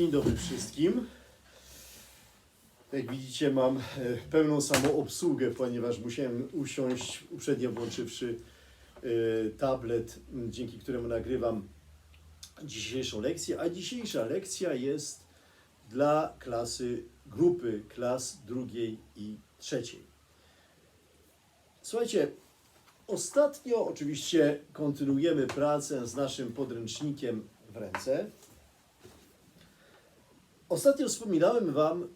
Dzień dobry wszystkim. Jak widzicie, mam e, pełną samoobsługę, ponieważ musiałem usiąść, uprzednio włączywszy e, tablet, dzięki któremu nagrywam dzisiejszą lekcję. A dzisiejsza lekcja jest dla klasy, grupy klas drugiej i trzeciej. Słuchajcie, ostatnio oczywiście kontynuujemy pracę z naszym podręcznikiem w ręce. Ostatnio wspominałem Wam,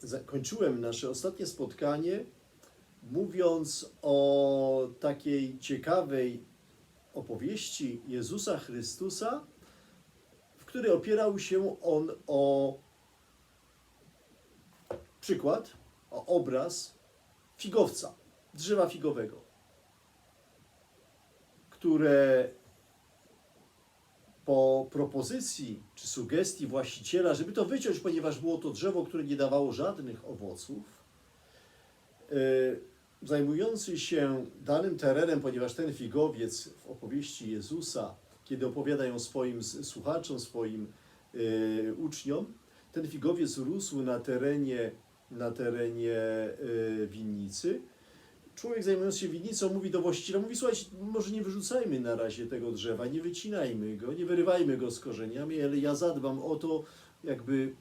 zakończyłem nasze ostatnie spotkanie, mówiąc o takiej ciekawej opowieści Jezusa Chrystusa, w której opierał się on o przykład, o obraz figowca, drzewa figowego, które po propozycji czy sugestii właściciela, żeby to wyciąć, ponieważ było to drzewo, które nie dawało żadnych owoców, yy, zajmujący się danym terenem, ponieważ ten figowiec w opowieści Jezusa, kiedy opowiada ją swoim słuchaczom, swoim yy, uczniom, ten figowiec rósł na terenie, na terenie yy, winnicy. Człowiek zajmujący się winnicą mówi do właściciela, mówi słuchajcie, może nie wyrzucajmy na razie tego drzewa, nie wycinajmy go, nie wyrywajmy go z korzeniami, ale ja zadbam o to, jakby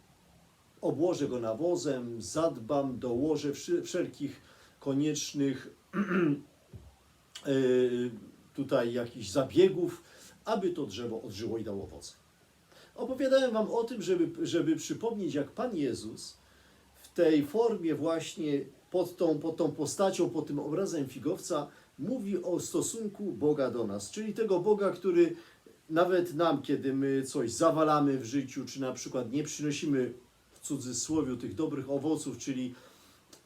obłożę go nawozem, zadbam, dołożę wszelkich koniecznych yy, tutaj jakichś zabiegów, aby to drzewo odżyło i dało owoce. Opowiadałem Wam o tym, żeby, żeby przypomnieć, jak Pan Jezus w tej formie właśnie pod tą, pod tą postacią, pod tym obrazem figowca mówi o stosunku Boga do nas, czyli tego Boga, który nawet nam, kiedy my coś zawalamy w życiu, czy na przykład nie przynosimy w cudzysłowie tych dobrych owoców, czyli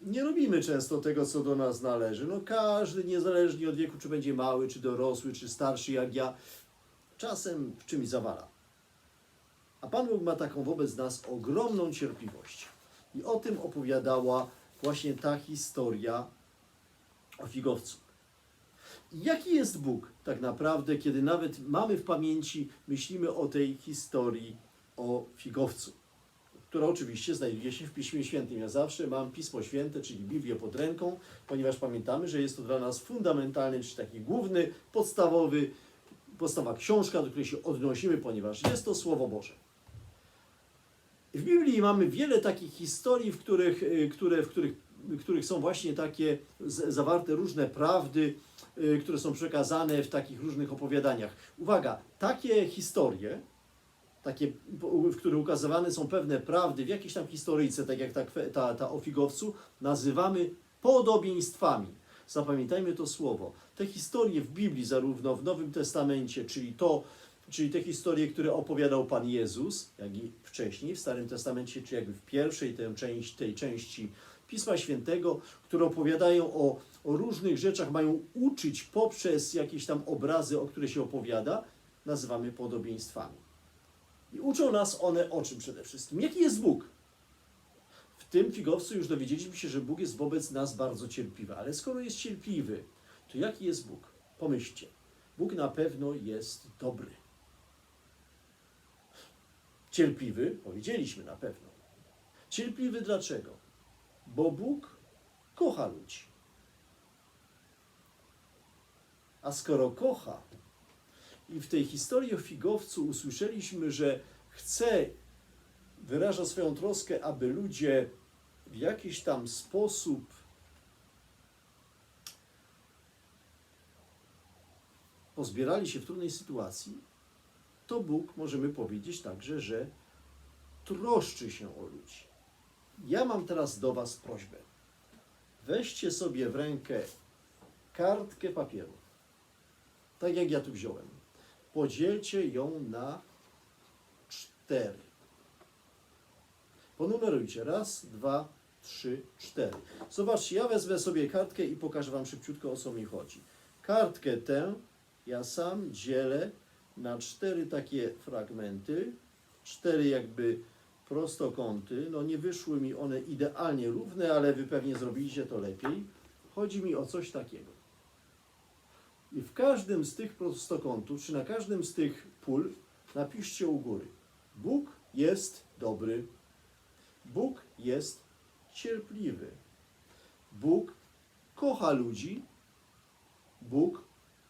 nie robimy często tego, co do nas należy. No każdy, niezależnie od wieku, czy będzie mały, czy dorosły, czy starszy jak ja, czasem w czymś zawala. A Pan Bóg ma taką wobec nas ogromną cierpliwość. I o tym opowiadała właśnie ta historia o figowcu. Jaki jest Bóg tak naprawdę, kiedy nawet mamy w pamięci, myślimy o tej historii o figowcu, która oczywiście znajduje się w Piśmie Świętym. Ja zawsze mam Pismo Święte, czyli Biblię pod ręką, ponieważ pamiętamy, że jest to dla nas fundamentalny, czy taki główny, podstawowy, podstawa książka, do której się odnosimy, ponieważ jest to Słowo Boże. W Biblii mamy wiele takich historii, w których, y, które, w których, w których są właśnie takie zawarte różne prawdy, y, które są przekazane w takich różnych opowiadaniach. Uwaga, takie historie, takie, w których ukazywane są pewne prawdy w jakiejś tam historyjce, tak jak ta, ta, ta o figowcu, nazywamy podobieństwami. Zapamiętajmy to słowo. Te historie w Biblii, zarówno w Nowym Testamencie, czyli to, czyli te historie, które opowiadał Pan Jezus, jak i wcześniej w Starym Testamencie, czy jakby w pierwszej tej części, tej części Pisma Świętego, które opowiadają o, o różnych rzeczach, mają uczyć poprzez jakieś tam obrazy, o które się opowiada, nazywamy podobieństwami. I uczą nas one o czym przede wszystkim? Jaki jest Bóg? W tym figowcu już dowiedzieliśmy się, że Bóg jest wobec nas bardzo cierpliwy. Ale skoro jest cierpliwy, to jaki jest Bóg? Pomyślcie. Bóg na pewno jest dobry. Cierpliwy, powiedzieliśmy na pewno. Cierpliwy dlaczego? Bo Bóg kocha ludzi. A skoro kocha, i w tej historii o figowcu usłyszeliśmy, że chce, wyraża swoją troskę, aby ludzie w jakiś tam sposób pozbierali się w trudnej sytuacji, to Bóg możemy powiedzieć także, że troszczy się o ludzi. Ja mam teraz do Was prośbę. Weźcie sobie w rękę kartkę papieru, tak jak ja tu wziąłem. Podzielcie ją na cztery. Ponumerujcie. Raz, dwa, trzy, cztery. Zobaczcie, ja wezmę sobie kartkę i pokażę Wam szybciutko, o co mi chodzi. Kartkę tę ja sam dzielę na cztery takie fragmenty, cztery jakby prostokąty. No nie wyszły mi one idealnie równe, ale Wy pewnie zrobiliście to lepiej. Chodzi mi o coś takiego. I w każdym z tych prostokątów, czy na każdym z tych pól napiszcie u góry Bóg jest dobry. Bóg jest cierpliwy. Bóg kocha ludzi. Bóg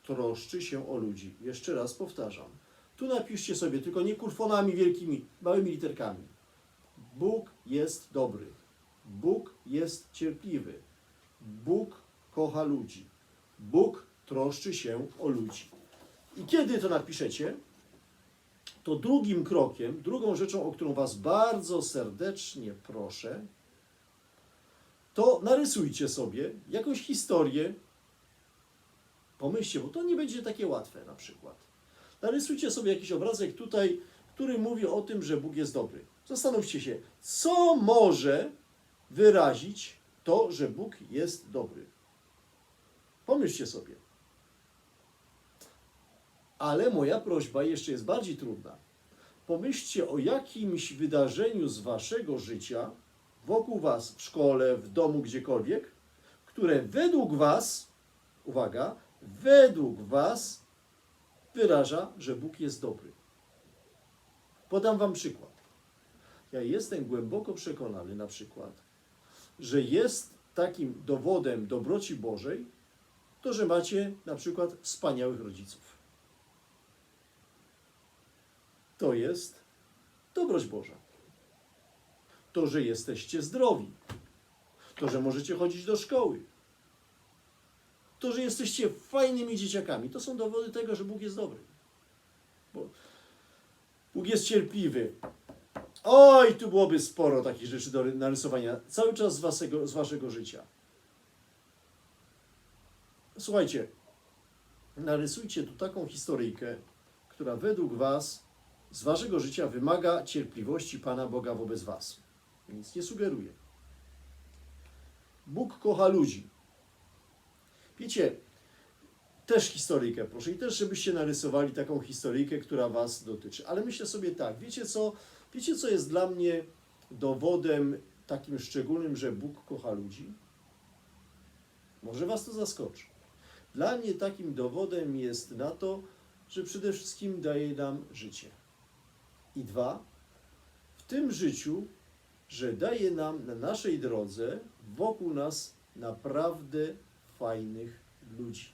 troszczy się o ludzi. Jeszcze raz powtarzam. Tu napiszcie sobie, tylko nie kurfonami wielkimi, małymi literkami. Bóg jest dobry. Bóg jest cierpliwy. Bóg kocha ludzi. Bóg troszczy się o ludzi. I kiedy to napiszecie, to drugim krokiem, drugą rzeczą, o którą Was bardzo serdecznie proszę, to narysujcie sobie jakąś historię. Pomyślcie, bo to nie będzie takie łatwe na przykład. Narysujcie sobie jakiś obrazek tutaj, który mówi o tym, że Bóg jest dobry. Zastanówcie się, co może wyrazić to, że Bóg jest dobry. Pomyślcie sobie. Ale moja prośba jeszcze jest bardziej trudna. Pomyślcie o jakimś wydarzeniu z waszego życia, wokół was, w szkole, w domu, gdziekolwiek, które według was, uwaga, według was wyraża, że Bóg jest dobry. Podam wam przykład. Ja jestem głęboko przekonany na przykład, że jest takim dowodem dobroci Bożej to, że macie na przykład wspaniałych rodziców. To jest dobroć Boża. To, że jesteście zdrowi. To, że możecie chodzić do szkoły. To, że jesteście fajnymi dzieciakami. To są dowody tego, że Bóg jest dobry. Bo Bóg jest cierpliwy. Oj, tu byłoby sporo takich rzeczy do narysowania. Cały czas z waszego, z waszego życia. Słuchajcie, narysujcie tu taką historyjkę, która według was z waszego życia wymaga cierpliwości Pana Boga wobec was. Nic nie sugeruje. Bóg kocha ludzi. Wiecie, też historyjkę proszę i też, żebyście narysowali taką historyjkę, która was dotyczy. Ale myślę sobie tak, wiecie co, wiecie co jest dla mnie dowodem takim szczególnym, że Bóg kocha ludzi? Może was to zaskoczy. Dla mnie takim dowodem jest na to, że przede wszystkim daje nam życie. I dwa, w tym życiu, że daje nam na naszej drodze wokół nas naprawdę fajnych ludzi.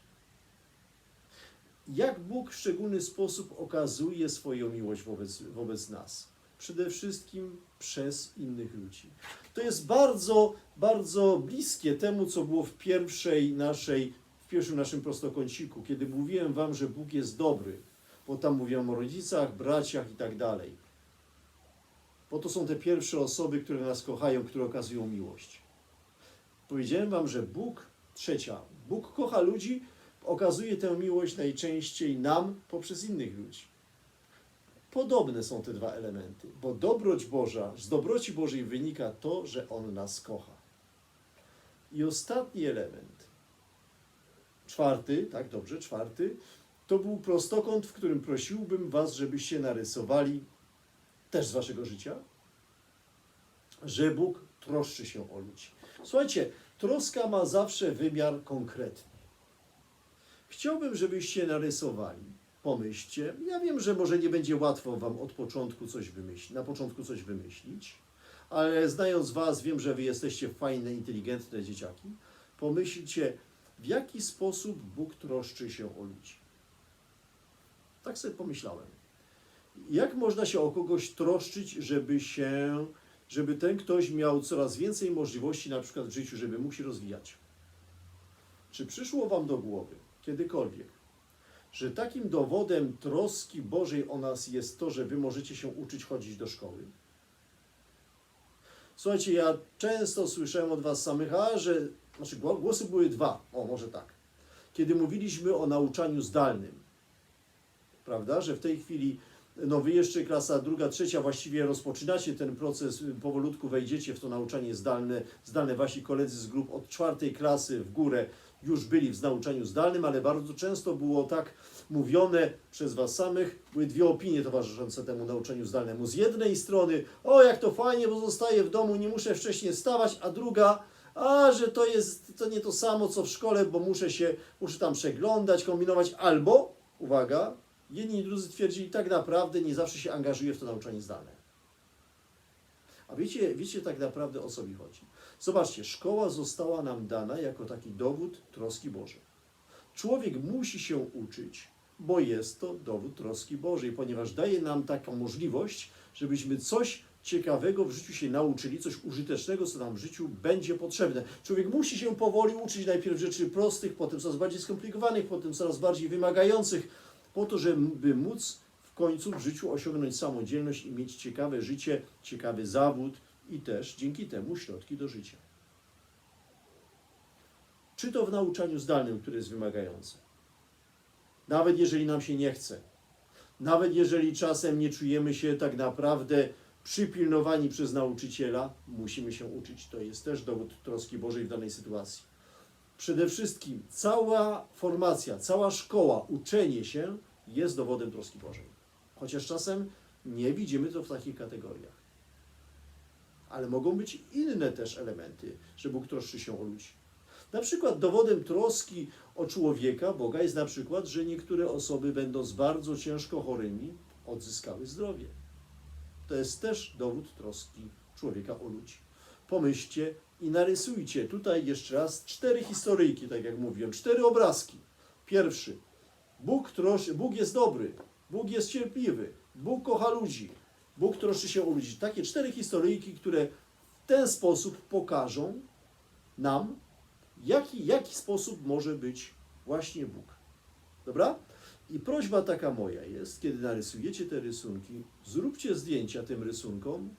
Jak Bóg w szczególny sposób okazuje swoją miłość wobec, wobec nas? Przede wszystkim przez innych ludzi. To jest bardzo, bardzo bliskie temu, co było w pierwszej naszej, w pierwszym naszym prostokąciku, kiedy mówiłem wam, że Bóg jest dobry, bo tam mówiłem o rodzicach, braciach i tak dalej. Bo to są te pierwsze osoby, które nas kochają, które okazują miłość. Powiedziałem wam, że Bóg, trzecia, Bóg kocha ludzi, okazuje tę miłość najczęściej nam poprzez innych ludzi. Podobne są te dwa elementy, bo dobroć Boża, z dobroci Bożej wynika to, że On nas kocha. I ostatni element, czwarty, tak dobrze, czwarty, to był prostokąt, w którym prosiłbym Was, żebyście narysowali też z Waszego życia, że Bóg troszczy się o ludzi. Słuchajcie, troska ma zawsze wymiar konkretny. Chciałbym, żebyście narysowali. Pomyślcie. Ja wiem, że może nie będzie łatwo Wam od początku coś wymyślić, na początku coś wymyślić, ale znając Was, wiem, że Wy jesteście fajne, inteligentne dzieciaki. Pomyślcie, w jaki sposób Bóg troszczy się o ludzi. Tak sobie pomyślałem. Jak można się o kogoś troszczyć, żeby się, żeby ten ktoś miał coraz więcej możliwości, na przykład w życiu, żeby mógł się rozwijać? Czy przyszło Wam do głowy kiedykolwiek, że takim dowodem troski Bożej o nas jest to, że Wy możecie się uczyć chodzić do szkoły? Słuchajcie, ja często słyszałem od Was samych, a że, znaczy gło- głosy były dwa, o może tak. Kiedy mówiliśmy o nauczaniu zdalnym, prawda, że w tej chwili no wy jeszcze klasa druga, trzecia właściwie rozpoczynacie ten proces, y, powolutku wejdziecie w to nauczanie zdalne, zdalne wasi koledzy z grup od czwartej klasy w górę już byli w nauczaniu zdalnym, ale bardzo często było tak mówione przez was samych, były dwie opinie towarzyszące temu nauczaniu zdalnemu. Z jednej strony, o jak to fajnie, bo zostaję w domu, nie muszę wcześniej wstawać, a druga, a że to jest to nie to samo co w szkole, bo muszę się, muszę tam przeglądać, kombinować, albo, uwaga, jedni i drudzy twierdzili, tak naprawdę nie zawsze się angażuje w to nauczanie zdalne. A wiecie, wiecie tak naprawdę o co mi chodzi? Zobaczcie, szkoła została nam dana jako taki dowód troski Bożej. Człowiek musi się uczyć, bo jest to dowód troski Bożej, ponieważ daje nam taką możliwość, żebyśmy coś ciekawego w życiu się nauczyli, coś użytecznego, co nam w życiu będzie potrzebne. Człowiek musi się powoli uczyć najpierw rzeczy prostych, potem coraz bardziej skomplikowanych, potem coraz bardziej wymagających, po to, żeby móc w końcu w życiu osiągnąć samodzielność i mieć ciekawe życie, ciekawy zawód i też dzięki temu środki do życia. Czy to w nauczaniu zdalnym, które jest wymagające. Nawet jeżeli nam się nie chce, nawet jeżeli czasem nie czujemy się tak naprawdę przypilnowani przez nauczyciela, musimy się uczyć. To jest też dowód troski Bożej w danej sytuacji. Przede wszystkim cała formacja, cała szkoła, uczenie się jest dowodem troski Bożej. Chociaż czasem nie widzimy to w takich kategoriach. Ale mogą być inne też elementy, że Bóg troszczy się o ludzi. Na przykład dowodem troski o człowieka, Boga jest na przykład, że niektóre osoby będąc bardzo ciężko chorymi, odzyskały zdrowie. To jest też dowód troski człowieka o ludzi. Pomyślcie i narysujcie tutaj jeszcze raz cztery historyjki, tak jak mówiłem, cztery obrazki. Pierwszy. Bóg, trosz, Bóg jest dobry, Bóg jest cierpliwy, Bóg kocha ludzi, Bóg troszczy się o ludzi. Takie cztery historyjki, które w ten sposób pokażą nam, jaki, jaki sposób może być właśnie Bóg. Dobra? I prośba taka moja jest, kiedy narysujecie te rysunki, zróbcie zdjęcia tym rysunkom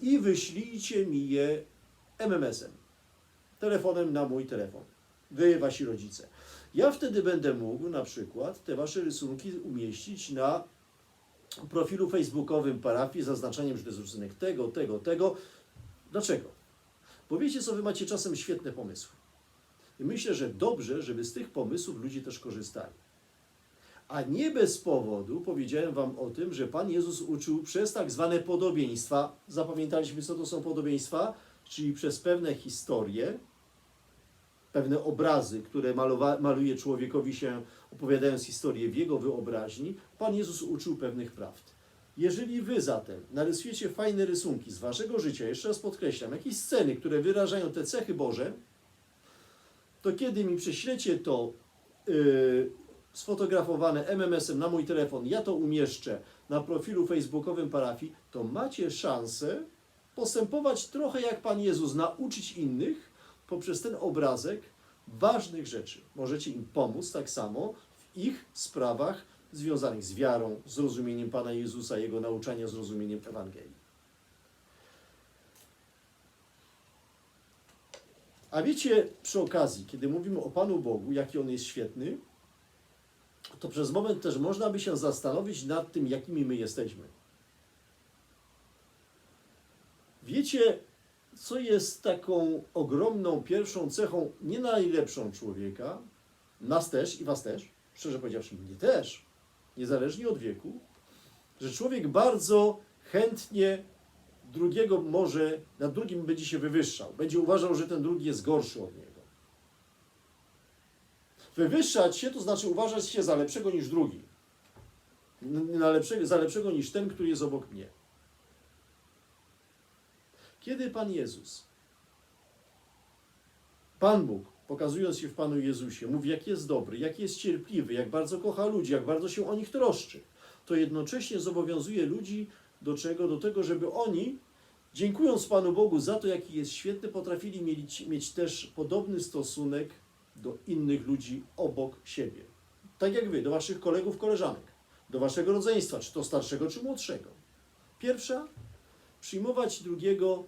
i wyślijcie mi je MMS-em, telefonem na mój telefon. Wy, wasi rodzice. Ja wtedy będę mógł na przykład te wasze rysunki umieścić na profilu facebookowym parafii z zaznaczeniem, że to jest rysunek tego, tego, tego. Dlaczego? Bo wiecie co, wy macie czasem świetne pomysły. I myślę, że dobrze, żeby z tych pomysłów ludzie też korzystali. A nie bez powodu powiedziałem Wam o tym, że Pan Jezus uczył przez tak zwane podobieństwa. Zapamiętaliśmy, co to są podobieństwa? Czyli przez pewne historie, pewne obrazy, które malowa- maluje człowiekowi się, opowiadając historię w jego wyobraźni. Pan Jezus uczył pewnych prawd. Jeżeli Wy zatem narysujecie fajne rysunki z Waszego życia, jeszcze raz podkreślam, jakieś sceny, które wyrażają te cechy Boże, to kiedy mi prześlecie to yy, sfotografowane MMS-em na mój telefon, ja to umieszczę na profilu facebookowym parafii, to macie szansę postępować trochę jak Pan Jezus, nauczyć innych poprzez ten obrazek ważnych rzeczy. Możecie im pomóc tak samo w ich sprawach związanych z wiarą, zrozumieniem Pana Jezusa, Jego nauczania, zrozumieniem Ewangelii. A wiecie, przy okazji, kiedy mówimy o Panu Bogu, jaki On jest świetny, to przez moment też można by się zastanowić nad tym, jakimi my jesteśmy. Wiecie, co jest taką ogromną pierwszą cechą, nie najlepszą człowieka, nas też i was też, szczerze powiedziawszy, mnie też, niezależnie od wieku, że człowiek bardzo chętnie drugiego może, nad drugim będzie się wywyższał, będzie uważał, że ten drugi jest gorszy od niego. Wywyższać się to znaczy uważać się za lepszego niż drugi. Na lepszego, za lepszego niż ten, który jest obok mnie. Kiedy Pan Jezus, Pan Bóg, pokazując się w Panu Jezusie, mówi, jak jest dobry, jak jest cierpliwy, jak bardzo kocha ludzi, jak bardzo się o nich troszczy, to jednocześnie zobowiązuje ludzi do czego? Do tego, żeby oni, dziękując Panu Bogu za to, jaki jest świetny, potrafili mieć, mieć też podobny stosunek do innych ludzi obok siebie. Tak jak wy, do waszych kolegów, koleżanek, do waszego rodzeństwa, czy to starszego, czy młodszego. Pierwsza, przyjmować drugiego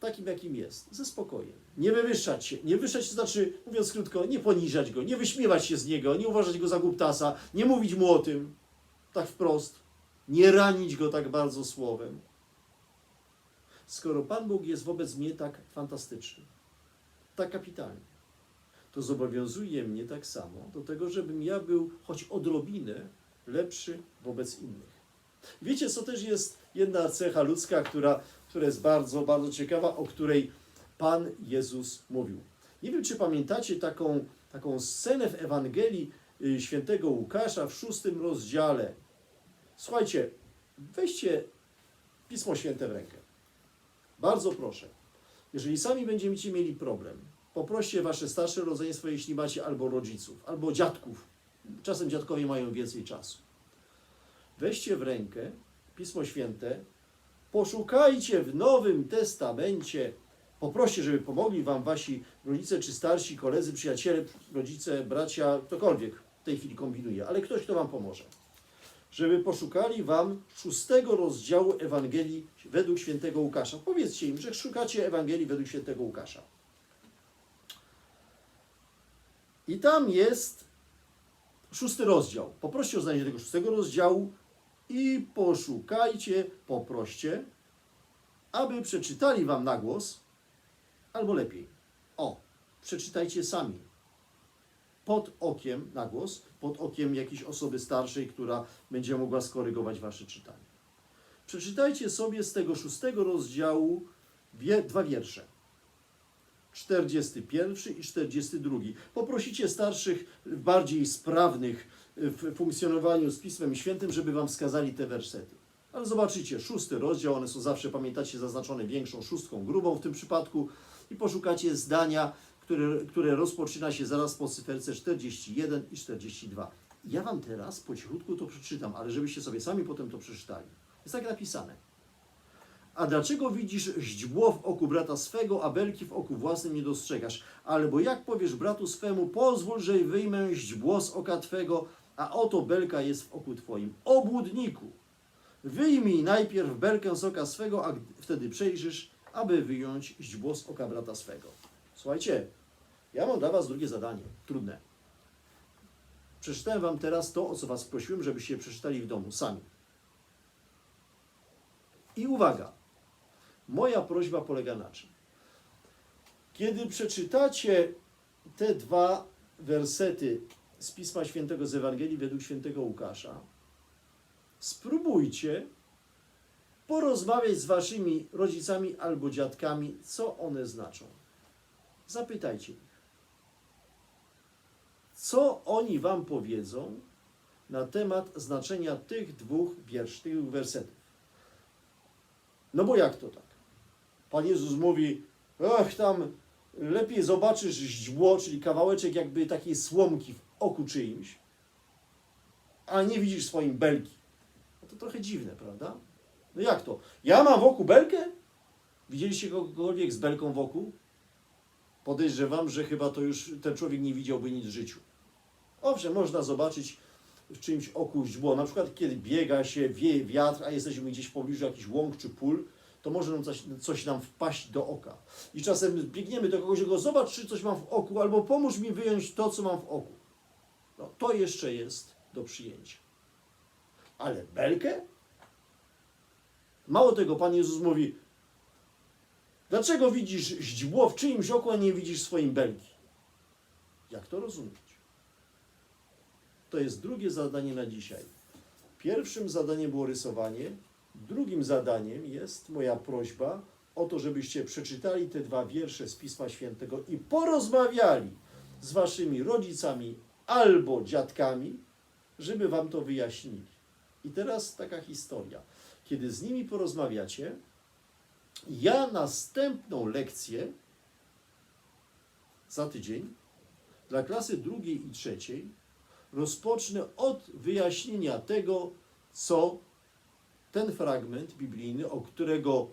takim, jakim jest, ze spokojem. Nie wywyższać się. Nie wywyższać to znaczy, mówiąc krótko, nie poniżać go, nie wyśmiewać się z niego, nie uważać go za głuptasa, nie mówić mu o tym, tak wprost, nie ranić go tak bardzo słowem. Skoro Pan Bóg jest wobec mnie tak fantastyczny, tak kapitalny, to zobowiązuje mnie tak samo do tego, żebym ja był choć odrobinę lepszy wobec innych. Wiecie, co też jest jedna cecha ludzka, która, która jest bardzo, bardzo ciekawa, o której Pan Jezus mówił. Nie wiem, czy pamiętacie taką, taką scenę w Ewangelii y, świętego Łukasza w szóstym rozdziale. Słuchajcie, weźcie Pismo Święte w rękę. bardzo proszę, jeżeli sami będziecie mieli problem, poproście wasze starsze rodzeństwo, jeśli macie albo rodziców, albo dziadków. Czasem dziadkowie mają więcej czasu. Weźcie w rękę Pismo Święte, poszukajcie w Nowym Testamencie, poproście, żeby pomogli wam wasi rodzice, czy starsi, koledzy, przyjaciele, rodzice, bracia, ktokolwiek w tej chwili kombinuje, ale ktoś, kto wam pomoże. Żeby poszukali wam szóstego rozdziału Ewangelii według świętego Łukasza. Powiedzcie im, że szukacie Ewangelii według świętego Łukasza. I tam jest szósty rozdział. Poproście o znalezienie tego szóstego rozdziału i poszukajcie, poproście, aby przeczytali wam na głos, albo lepiej. O, przeczytajcie sami. Pod okiem na głos, pod okiem jakiejś osoby starszej, która będzie mogła skorygować wasze czytanie. Przeczytajcie sobie z tego szóstego rozdziału wie, dwa wiersze. 41 i 42. Poprosicie starszych, bardziej sprawnych w funkcjonowaniu z Pismem Świętym, żeby wam wskazali te wersety. Ale zobaczycie, szósty rozdział, one są zawsze, pamiętacie, zaznaczone większą szóstką, grubą w tym przypadku i poszukacie zdania, które, które rozpoczyna się zaraz po cyferce 41 i 42. Ja wam teraz po cichutku to przeczytam, ale żebyście sobie sami potem to przeczytali. Jest tak napisane. A dlaczego widzisz źdźbło w oku brata swego, a belki w oku własnym nie dostrzegasz? Albo jak powiesz bratu swemu, pozwól, że wyjmę źdźbło z oka twego, a oto belka jest w oku twoim. Obłudniku! Wyjmij najpierw belkę z oka swego, a wtedy przejrzysz, aby wyjąć źdźbło z oka brata swego. Słuchajcie, ja mam dla was drugie zadanie, trudne. Przeczytałem wam teraz to, o co was prosiłem, żebyście przeczytali w domu sami. I uwaga, moja prośba polega na czym? Kiedy przeczytacie te dwa wersety z Pisma Świętego z Ewangelii według świętego Łukasza, spróbujcie porozmawiać z waszymi rodzicami albo dziadkami, co one znaczą. Zapytajcie ich. Co oni wam powiedzą na temat znaczenia tych dwóch wierszy, tych dwóch wersetów? No bo jak to tak? Pan Jezus mówi, ach tam lepiej zobaczysz źdźbło, czyli kawałeczek jakby takiej słomki w oku czyimś, a nie widzisz swoim belki. No to trochę dziwne, prawda? No jak to? Ja mam w oku belkę? Widzieliście kogokolwiek z belką w oku? Podejrzewam, że chyba to już ten człowiek nie widziałby nic w życiu. Owszem, można zobaczyć w czyimś oku źdźbło, na przykład kiedy biega się, wieje wiatr, a jesteśmy gdzieś w pobliżu jakiś łąk czy pól, to może nam coś, coś nam wpaść do oka. I czasem biegniemy do kogoś i go zobacz, czy coś mam w oku, albo pomóż mi wyjąć to, co mam w oku. No, to jeszcze jest do przyjęcia. Ale belkę? Mało tego, Pan Jezus mówi, dlaczego widzisz źdźbło w czyimś oku, a nie widzisz swoim belki? Jak to rozumieć? To jest drugie zadanie na dzisiaj. Pierwszym zadaniem było rysowanie, drugim zadaniem jest moja prośba o to, żebyście przeczytali te dwa wiersze z Pisma Świętego i porozmawiali z waszymi rodzicami albo dziadkami, żeby wam to wyjaśnili. I teraz taka historia. Kiedy z nimi porozmawiacie, ja następną lekcję za tydzień dla klasy drugiej i trzeciej rozpocznę od wyjaśnienia tego, co ten fragment biblijny, o którego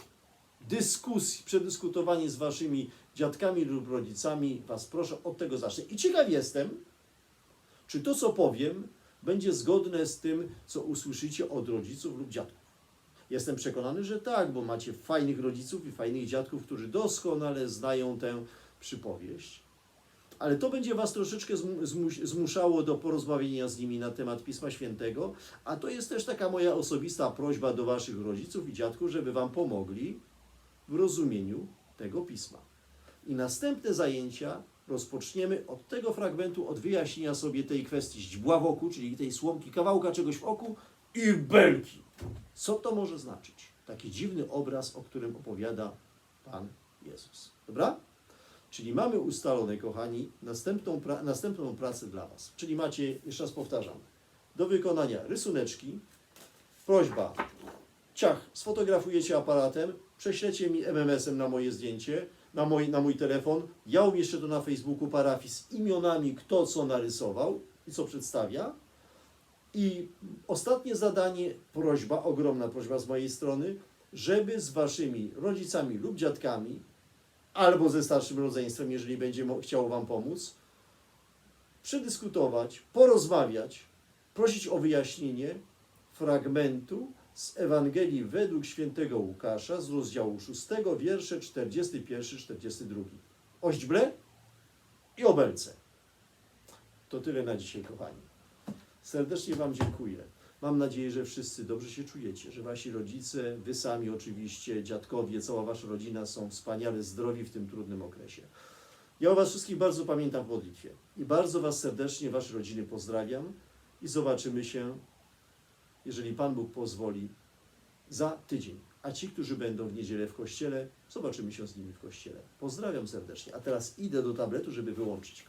dyskusji, przedyskutowanie z waszymi dziadkami lub rodzicami was proszę, od tego zacznę. I ciekaw jestem, czy to, co powiem, będzie zgodne z tym, co usłyszycie od rodziców lub dziadków. Jestem przekonany, że tak, bo macie fajnych rodziców i fajnych dziadków, którzy doskonale znają tę przypowieść. Ale to będzie Was troszeczkę zmuszało do porozmawiania z nimi na temat Pisma Świętego, a to jest też taka moja osobista prośba do Waszych rodziców i dziadków, żeby Wam pomogli w rozumieniu tego Pisma. I następne zajęcia rozpoczniemy od tego fragmentu, od wyjaśnienia sobie tej kwestii źdźbła w oku, czyli tej słomki, kawałka czegoś w oku i belki. Co to może znaczyć? Taki dziwny obraz, o którym opowiada Pan Jezus. Dobra? Czyli mamy ustalone, kochani, następną, pra- następną pracę dla Was. Czyli macie, jeszcze raz powtarzam, do wykonania rysuneczki. Prośba, ciach, sfotografujecie aparatem, prześlecie mi MMS-em na moje zdjęcie, na mój, na mój telefon, ja umieszczę to na Facebooku parafii z imionami, kto co narysował i co przedstawia. I ostatnie zadanie, prośba, ogromna prośba z mojej strony, żeby z waszymi rodzicami lub dziadkami, albo ze starszym rodzeństwem, jeżeli będzie chciało wam pomóc, przedyskutować, porozmawiać, prosić o wyjaśnienie fragmentu z Ewangelii według świętego Łukasza z rozdziału 6, wiersze 41-42. O źdźble i o belce. To tyle na dzisiaj, kochani. Serdecznie Wam dziękuję. Mam nadzieję, że wszyscy dobrze się czujecie, że Wasi rodzice, Wy sami oczywiście, dziadkowie, cała Wasza rodzina są wspaniale zdrowi w tym trudnym okresie. Ja o Was wszystkich bardzo pamiętam w modlitwie i bardzo Was serdecznie, Wasze rodziny pozdrawiam i zobaczymy się, jeżeli Pan Bóg pozwoli, za tydzień. A ci, którzy będą w niedzielę w kościele, zobaczymy się z nimi w kościele. Pozdrawiam serdecznie. A teraz idę do tabletu, żeby wyłączyć.